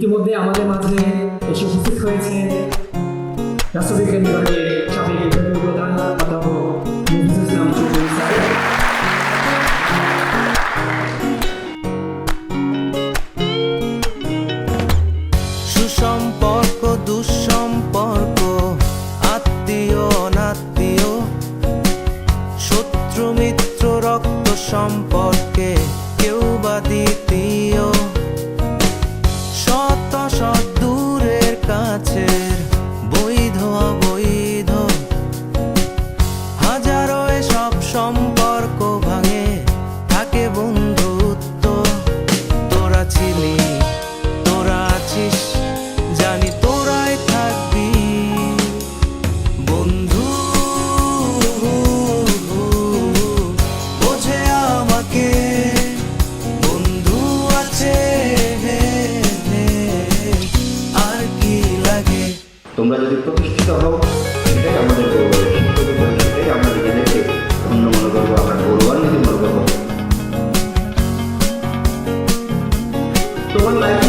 ইতিমধ্যে আমাদের মাঝে এসে উপস্থিত হয়েছে সুসম্পর্ক দুঃসম্পর্ক আত্মীয় অনাত্মীয় শত্রু মিত্র রক্ত সম্পর্কে তোমরা যদি প্রতিষ্ঠিত হও সেটাই আমাদের গৌরব। সেটাই আমরা নিজেদেরকে অন্য মনে করব আমরা গৌরবান্বিত মনে করব। তোমার লাইফ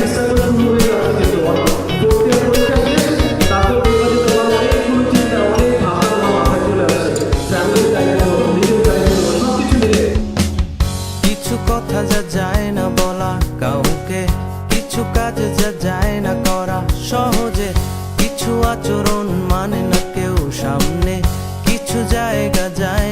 সামনে কিছু জায়গা যায়